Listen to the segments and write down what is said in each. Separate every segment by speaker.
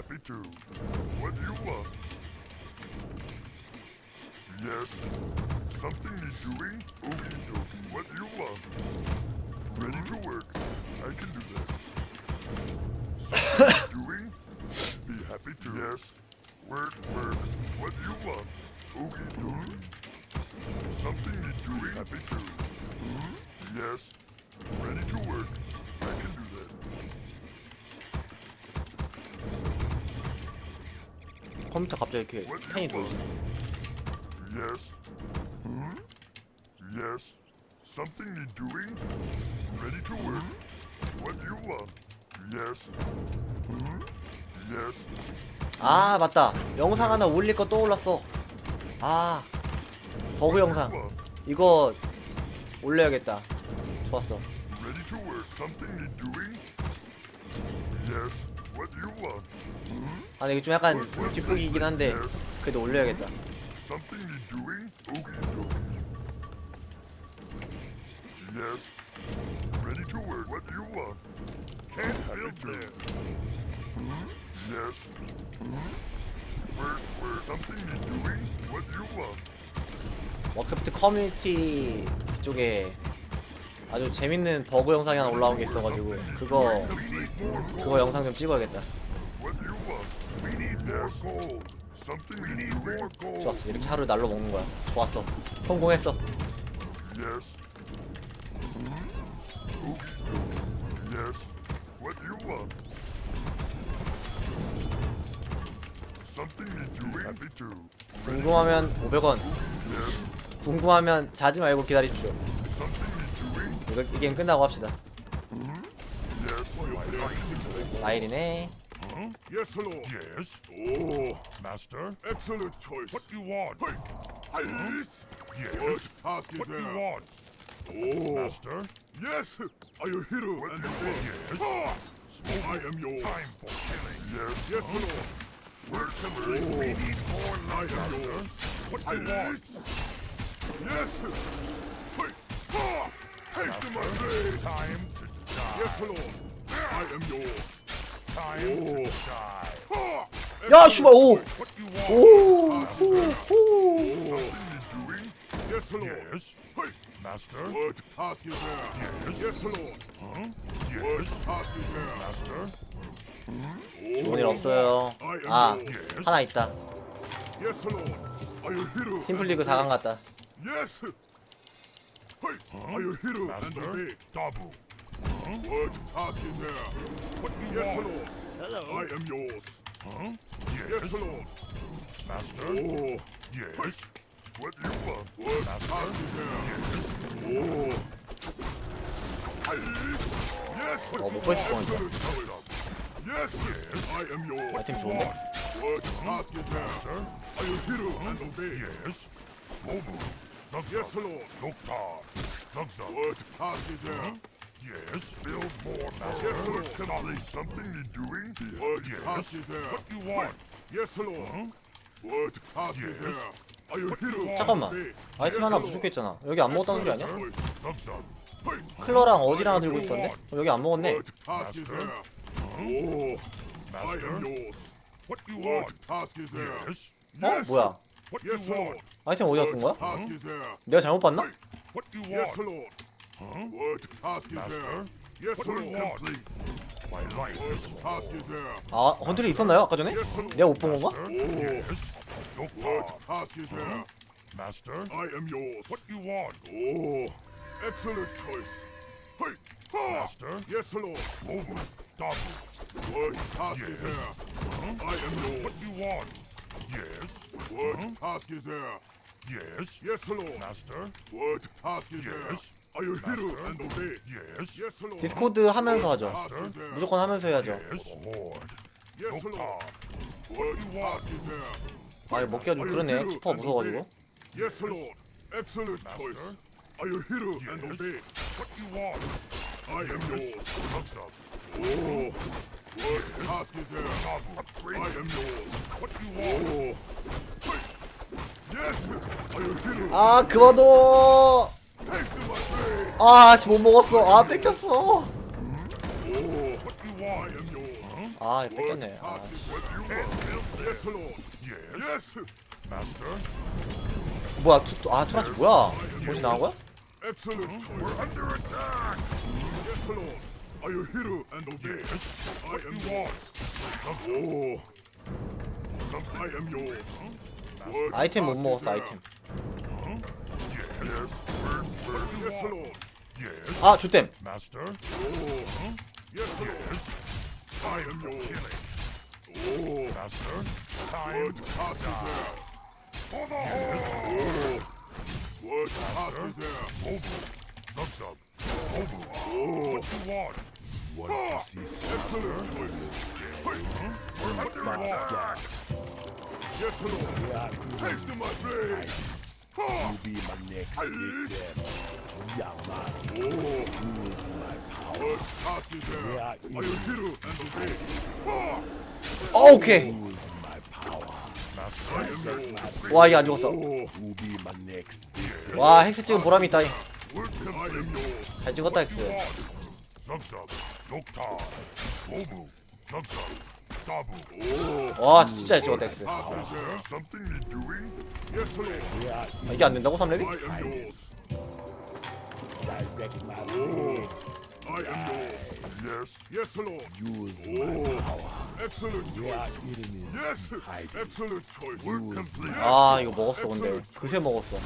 Speaker 1: happy too. What do you want? Yes. Something needs doing? Okie dokie. What do you want? Ready to work. I can do that. Something doing? Be happy too. Yes. Work, work. What do you want? Okie dokie. Something needs doing? Happy too. Yes. Ready to work. I can do
Speaker 2: 컴퓨터 갑자기 이렇게 펜이? 돌지
Speaker 1: Yes. Hmm? Yes. Something need doing? Ready to work. What you want? Yes. Hmm? Yes.
Speaker 2: 아 맞다 영상 하나 올릴 거 떠올랐어 아 버그 영상? 이거 올려야겠다 좋았어
Speaker 1: Ready to work. Something need doing? Yes.
Speaker 2: 아 이게 좀 약간 뒷북이긴 한데. 그래도 올려야겠다? 워크래프트 커뮤니티 쪽에 아주 재밌는 버그 영상이 하나 올라온 게 있어가지고 그거 그거 영상 좀 찍어야겠다. 좋았어 이렇게 하루 날로 먹는 거야 좋았어 성공했어. 궁금하면 500원
Speaker 1: Yes.
Speaker 2: 궁금하면 자지 말고 기다리십시오
Speaker 1: Something need doing?
Speaker 2: 이거 이 게임 끝나고 합시다. 라일이네
Speaker 1: Huh? Yes, hello. Yes. Oh, master. Excellent choice. What do you want? Yes. Yes. What task is what there? do you want? Oh, master. Yes. Are you hero what and the Yes. I am yours. Time for killing. Yes. Yes, hello. Where can we? We need more light, I am yours. What do you want? Yes. Wait. Ah! Take them away. Time to die. Yes, hello. I am yours.
Speaker 2: 야 슈발 오! 오! 오! 오!
Speaker 1: doing? Yes, Lord. Yes. Hey, Master. What task is there? Yes. Yes, Lord. Huh? Yes. What task is there? Master.
Speaker 2: 좋은 일 없어요 아 하나 있다
Speaker 1: Yes, Lord. Are you hero?
Speaker 2: 팀플리그 4강 갔다
Speaker 1: Yes. Hey, are you hero? Master. Dabu. What task is there? What do you yes, want? Lord. Hello. I am yours. Huh? Yes. Yes, Lord. Master. Oh. Yes. What do you want? What task is there? Yes. Oh. Yes.
Speaker 2: 어, 못 뺐을 뻔했다.
Speaker 1: Yes. Yes. I am yours.
Speaker 2: 아이템 좋은데?
Speaker 1: What task is there? Are you hero and obey? Yes. Swobu. Yes, Lord. Noktar. Zugzug. What task is there? Yes. Build more master. Yes, Lord. Can I leave something need doing? What task is there? What you want? Yes, Lord. What task is there? Are you hero?
Speaker 2: 잠깐만 아이템 하나 부족했잖아 여기 안 먹었다는 소리 아니야? 클러랑 어디랑 들고 있었는데? 어, 여기 안 먹었네?
Speaker 1: Oh, you? Yes.
Speaker 2: 어? 뭐야
Speaker 1: you?
Speaker 2: 아이템 어디다 둔 거야? 내가 잘못 봤나?
Speaker 1: What you want? Yes, Lord. Huh? What task is there? Yes, what Lord. Complete. My life is task is there?
Speaker 2: 아 건드리 있었나요 아까 전에? 내가 못 본 건가?
Speaker 1: Yes. What task is there? Master, I am yours. What you want? Oh, excellent choice. Hey, Master. Yes, Lord. Over. Double. What task is there? I am yours. What you want? Yes. What task is there? Yes. Yes, Lord. Master. What task is there? Are you hero and obey? Yes. Yes, Lord.
Speaker 2: 디스코드 하면서 하죠 무조건 하면서 해야죠
Speaker 1: Yes, Lord. Yes, Lord. What task is there?
Speaker 2: 아 이거 먹기가 좀 그러네 키퍼 무서워가지고
Speaker 1: Yes, Lord. Excellent choice. Are you hero and obey? What you want? I am yours. Oh, what task is there? I am yours. What you want? Yes. Are you hero?
Speaker 2: 아 그만둬. 아 씨 못 먹었어 아 뺏겼어
Speaker 1: Oh.
Speaker 2: 아 뺏겼네 아. 뭐야 투, 아 투라치 뭐야 정신 나간 거야?
Speaker 1: Oh.
Speaker 2: 아이템 못 먹었어? 아이템
Speaker 1: Yes. Where, where do you yes, Lord. Yes.
Speaker 2: 아 주댐
Speaker 1: Master. Oh. Yes, Lord. Yes. I am yours. Oh. Master. Time what task is there? For the whole. What task is there? Obu. Zug zug. Obu. Oh. What you want? What is this? Excellent choice. We're under attack. Yes, Lord. Taste my blade. Ha!
Speaker 3: be my next
Speaker 1: Ice.
Speaker 3: Yeah, man.
Speaker 1: Oh.
Speaker 3: Use my power. Yeah,
Speaker 1: you!
Speaker 2: 어 오케이
Speaker 3: Use my power.
Speaker 1: Am yours.
Speaker 2: 와 이게 안 죽었어
Speaker 1: Oh.
Speaker 3: Who be my next big
Speaker 2: 와 헥스 찍은 보람이 있다? 잘 찍었다 헥스 와 진짜
Speaker 1: Lord.
Speaker 3: Yeah,
Speaker 2: 아, 이게 안 된다고 3렙이?
Speaker 1: I am yours.
Speaker 3: direct my
Speaker 1: Oh.
Speaker 3: blade.
Speaker 1: I am yours. Yes. Yes, Lord.
Speaker 3: Use
Speaker 1: Oh.
Speaker 3: my power.
Speaker 1: Excellent
Speaker 3: Their
Speaker 1: choice.
Speaker 3: enemies
Speaker 1: Yes.
Speaker 3: hiding.
Speaker 1: Excellent choice. Work complete.
Speaker 2: 아 이거 먹었어 근데 그새 먹었어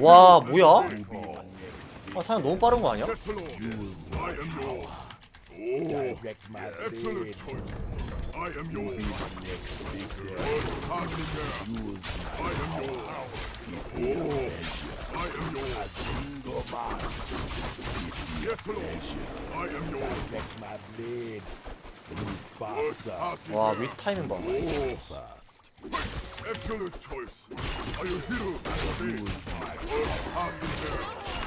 Speaker 2: 와? 뭐야? 아 사냥 너무 빠른 거 아니야?
Speaker 1: I am yours. Oh.
Speaker 3: Direct my
Speaker 1: Excellent
Speaker 3: blade.
Speaker 1: choice. I am yours.
Speaker 3: next
Speaker 1: there?
Speaker 3: Use
Speaker 1: I am yours. Oh. I am yours. Yes, Lord. I am yours.
Speaker 3: direct my blade. Move faster.
Speaker 2: 와? 위스 타이밍 봐
Speaker 1: Oh. Excellent choice. Are you there?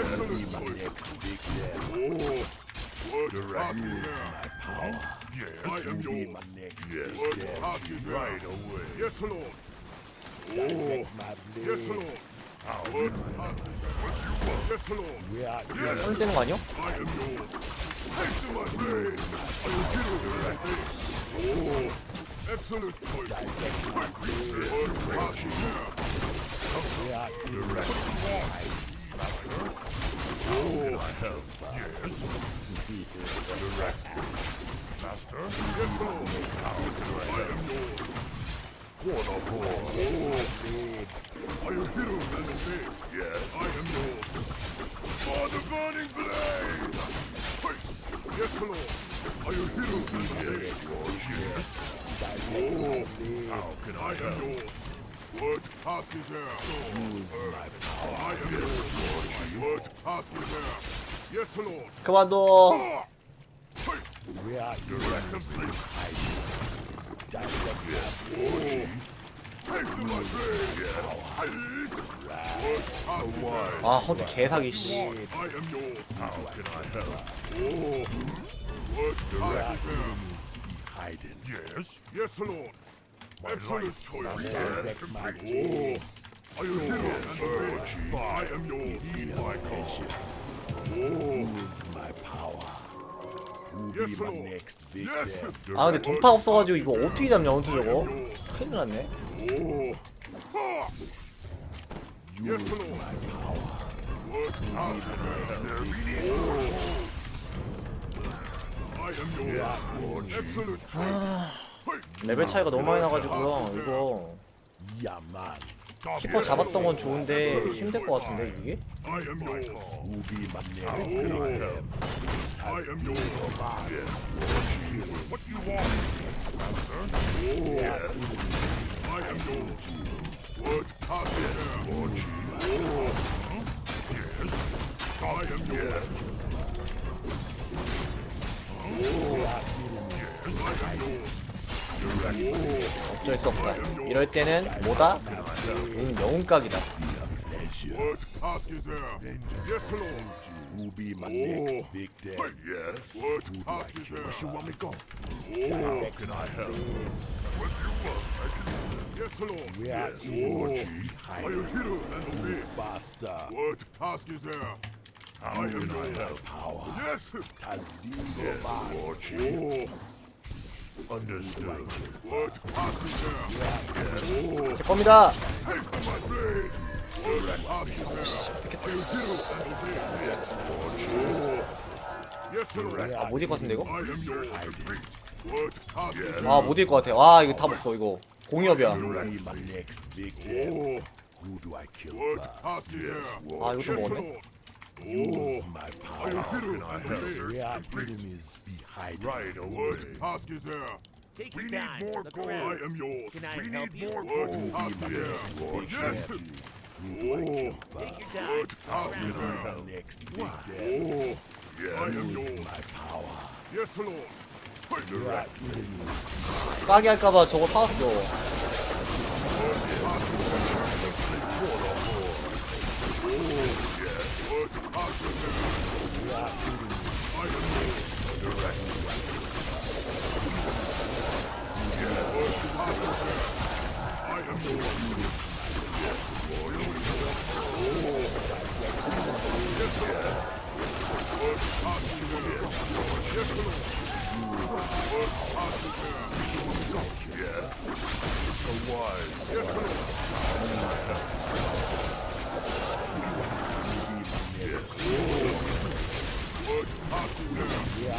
Speaker 1: Excellent choice. Oh. What is
Speaker 3: Use
Speaker 1: there?
Speaker 3: my power.
Speaker 1: Yes. I am yours. is there? Right away. Yes, Lord. Oh. Yes. Lord. What is there? Yes, Lord. Yes.
Speaker 2: 선 떼는 거 아니야?
Speaker 1: I am yours. Taste my blade. Are you here and obey? Oh. Excellent choice. What task is there?
Speaker 3: we are
Speaker 1: Master? Yes, Lord. I am yours. For the poor. Are you here and obey? Yes. I am yours. For the burning blade. Hey. Yes, Lord. Are you here and obey? Yes. Oh. How can I yours. What task is there?
Speaker 3: use my power.
Speaker 1: I am yours. What task is there? Yes, Lord.
Speaker 2: 그만둬
Speaker 1: Ah.
Speaker 3: We are
Speaker 1: Direct complete.
Speaker 3: direct.
Speaker 1: Yes.
Speaker 2: 아 헌트 개사기 씨
Speaker 1: I am yours. How can I help? Oh. What task is there?
Speaker 3: Hiding.
Speaker 1: Yes. Yes, Lord. Excellent choice.
Speaker 3: Direct my
Speaker 1: Oh. Are you here and obey? I am yours. My call. Oh.
Speaker 3: use my power. Who be
Speaker 1: Yes,
Speaker 3: my
Speaker 1: Lord.
Speaker 3: next
Speaker 1: Yes.
Speaker 3: victim?
Speaker 2: 아 근데 동파 없어가지고 이거 어떻게 잡냐 헌트 저거 큰일 났네
Speaker 1: Oh. Ha. Yes,
Speaker 3: Use
Speaker 1: Lord.
Speaker 3: my power.
Speaker 1: Task is there? Oh. I am yours. Excellent choice. Hey.
Speaker 2: 레벨 차이가 너무 많이 나가지고요 이거. 키퍼 잡았던 건 좋은데 힘들 것 같은데 이게? 어쩔 수 없다 이럴 때는 뭐다? 응 영웅각이다
Speaker 1: Oh. Oh. I
Speaker 3: my
Speaker 1: help?
Speaker 3: blade.
Speaker 1: What you want, I can do. Yes,
Speaker 3: are
Speaker 1: Yes.
Speaker 2: 제 겁니다.
Speaker 1: Oh.
Speaker 2: 아, 못 이길 것 같은데 이거? 아, 못 이길 것 같아. 와, 이거 답 없어 이거. 공이업이야.
Speaker 1: Oh.
Speaker 2: 아,
Speaker 1: Yes,
Speaker 2: 먹었네.
Speaker 1: Right away. What? Task is there.
Speaker 4: Take
Speaker 1: We
Speaker 4: your
Speaker 1: need more gold. I am yours.
Speaker 4: Can I
Speaker 1: we need
Speaker 4: you?
Speaker 1: more gold.
Speaker 3: will
Speaker 1: Task is there. Yes.
Speaker 3: I kill
Speaker 4: Take your time. Look
Speaker 1: Task is there.
Speaker 3: my next victim?
Speaker 1: Oh. I am yours.
Speaker 3: my power.
Speaker 1: Yes, Lord.
Speaker 3: Our enemies
Speaker 2: 까게 할까봐 저거 사왔어.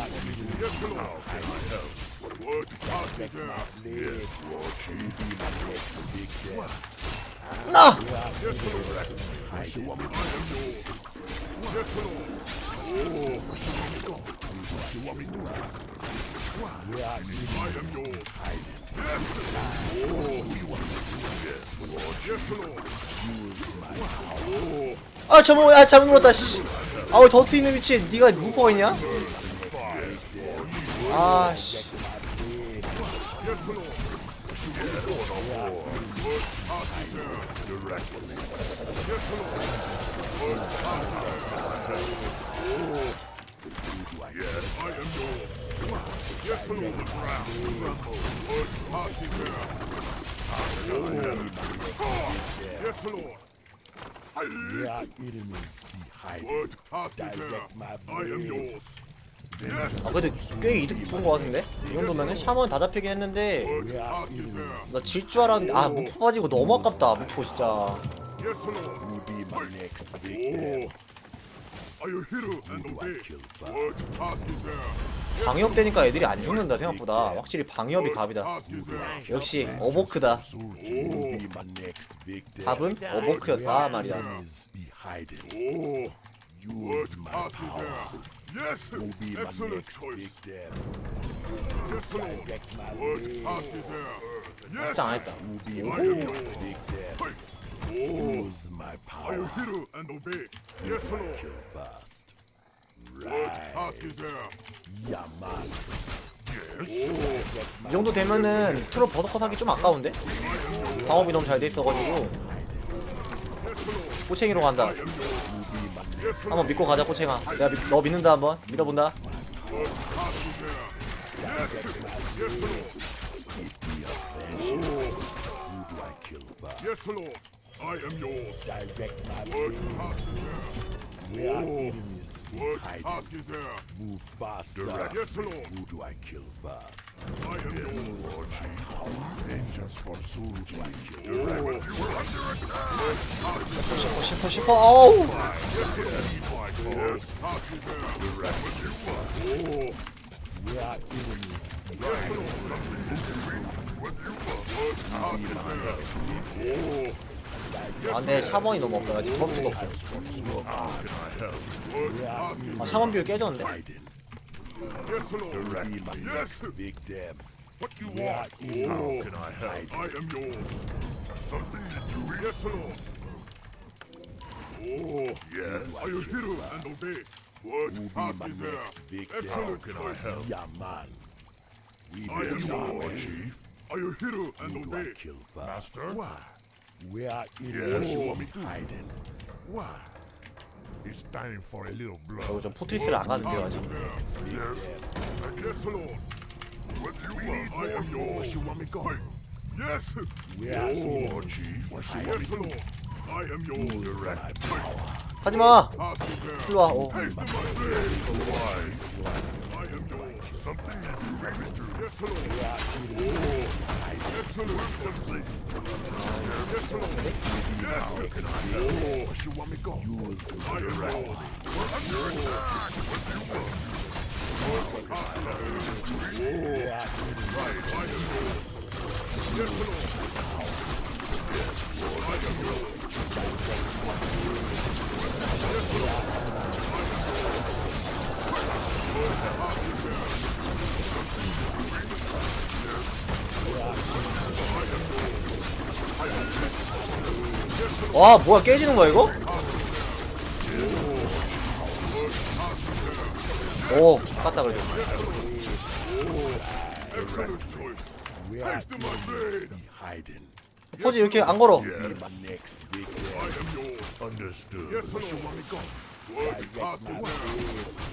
Speaker 3: Lord.
Speaker 2: 아, 저거 아, 잘못 눌렀다. 씨. 아, 왜 더트 있는 위치에 네가 무퍼가 있냐? 아, 씨.
Speaker 1: Yes, Lord. I am yours. Yes, Lord. What? Task is there. Yes, Lord.
Speaker 3: Where our enemies be hiding.
Speaker 1: What? Task is there.
Speaker 3: Direct my
Speaker 1: I am
Speaker 3: blade.
Speaker 1: yours.
Speaker 2: 아, 그래도 꽤 이득 본 거 같은데? 이 정도면은 샤먼 다 잡히게 했는데. 나 질 줄 알았는데 아 무포 가지고 너무 아깝다 무포 진짜
Speaker 1: Yes, Lord.
Speaker 3: Who be my next victim?
Speaker 1: Oh. Are you hero and
Speaker 3: do I
Speaker 1: obey?
Speaker 3: kill first?
Speaker 1: What? Task is there.
Speaker 2: 방위업 되니까 애들이 안 죽는다 생각보다 확실히 방위업이 갑이다. 역시
Speaker 3: victim?
Speaker 2: 답은 어보크였다 말이야
Speaker 1: Oh.
Speaker 3: Use my power.
Speaker 1: Yes.
Speaker 3: Who be my
Speaker 1: Excellent
Speaker 3: next
Speaker 1: choice.
Speaker 3: victim?
Speaker 1: Yes, Lord.
Speaker 3: Direct my blade.
Speaker 1: Task is there. Yes.
Speaker 2: 확장 안 했다
Speaker 3: Who be
Speaker 1: I
Speaker 3: my
Speaker 1: am
Speaker 3: next
Speaker 1: yours.
Speaker 3: victim?
Speaker 1: Oh.
Speaker 3: Use my
Speaker 1: you
Speaker 3: power.
Speaker 1: hero and obey? Yes, Lord.
Speaker 3: Kill.
Speaker 1: What?
Speaker 3: Right.
Speaker 1: Task is there.
Speaker 3: Yeah, man.
Speaker 2: 이 정도 되면은 트롤 버서커 사기 좀 아까운데? 방업이 너무 잘 돼 있어가지고. 꼬챙이로 간다
Speaker 1: Yes, Lord.
Speaker 2: 한번 믿고 가자 꼬챙아 내가 믿- 너 믿는다 한번 믿어본다.
Speaker 1: Yes. Yes, Lord.
Speaker 3: I
Speaker 1: am yours.
Speaker 3: Direct my
Speaker 1: What? Task is there.
Speaker 3: Where our enemies
Speaker 1: What?
Speaker 3: hiding.
Speaker 1: Task is there.
Speaker 3: Move faster.
Speaker 1: Yes, Lord.
Speaker 3: Who do I kill first?
Speaker 2: 씹어 씹어 씹어 아우 아 근데 샤먼이 너무 없다 나 지금 더스가 없어 아 샤먼 비율 깨졌는데?
Speaker 3: Hiding.
Speaker 1: Yes, Lord.
Speaker 3: Be my
Speaker 1: Yes.
Speaker 3: next victim.
Speaker 1: What you
Speaker 3: Where our
Speaker 1: want?
Speaker 3: enemies
Speaker 1: How
Speaker 3: be
Speaker 1: can I help?
Speaker 3: hiding.
Speaker 1: I am yours. Something to eat? Yes, Lord. Oh, yes. Are you hero and obey? What
Speaker 3: Who be
Speaker 1: task
Speaker 3: my
Speaker 1: is there?
Speaker 3: next victim?
Speaker 1: Excellent choice.
Speaker 3: Yeah, man. We
Speaker 1: I am
Speaker 3: be
Speaker 1: yours.
Speaker 3: Chief.
Speaker 1: Are you hero and
Speaker 3: Who do I
Speaker 1: obey?
Speaker 3: kill first?
Speaker 1: Master?
Speaker 3: Why? Where our
Speaker 1: Yes.
Speaker 3: enemies be hiding.
Speaker 1: Why?
Speaker 2: 저거 좀 포트리스를 안 가는데요 아직
Speaker 1: you want? I am yours. You want me gone? Yes.
Speaker 3: Where our
Speaker 1: Oh,
Speaker 3: enemies
Speaker 1: Chief.
Speaker 3: be
Speaker 1: Yes,
Speaker 3: hiding.
Speaker 1: Lord. I am yours.
Speaker 3: Use my power.
Speaker 2: 하지마
Speaker 1: Task is there.
Speaker 2: 일로와 오.
Speaker 1: Haste my blade. I am yours.
Speaker 3: Something is ready to
Speaker 1: Yes, Lord. Oh, excellent. Yes, Lord. Yes. Oh, what you want me go?
Speaker 3: use the
Speaker 1: I am yours.
Speaker 2: 와 뭐야 깨지는 거야 이거? 오 깠다 그래도. 포지 이렇게 안 걸어
Speaker 3: Big
Speaker 1: I
Speaker 3: one.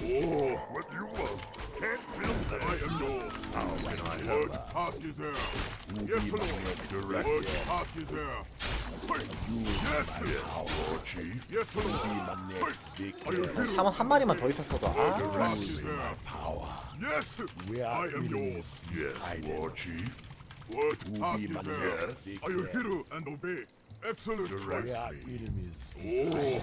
Speaker 1: Yes? Oh, what you want? Can't build that. I am yours. How can I help? What task is there? Yes, Lord. What task is there? Yes,
Speaker 3: Lord Chief.
Speaker 1: yes, Lord.
Speaker 2: 샤먼 한 마리만 더 있었어도 아.
Speaker 1: Yes,
Speaker 3: We
Speaker 1: I
Speaker 3: are
Speaker 1: am yours.
Speaker 3: Yes, Lord Chief.
Speaker 1: What task is there? you
Speaker 3: one?
Speaker 1: here and obey? Excellent
Speaker 3: We
Speaker 1: choice.
Speaker 3: are enemies.
Speaker 1: Oh,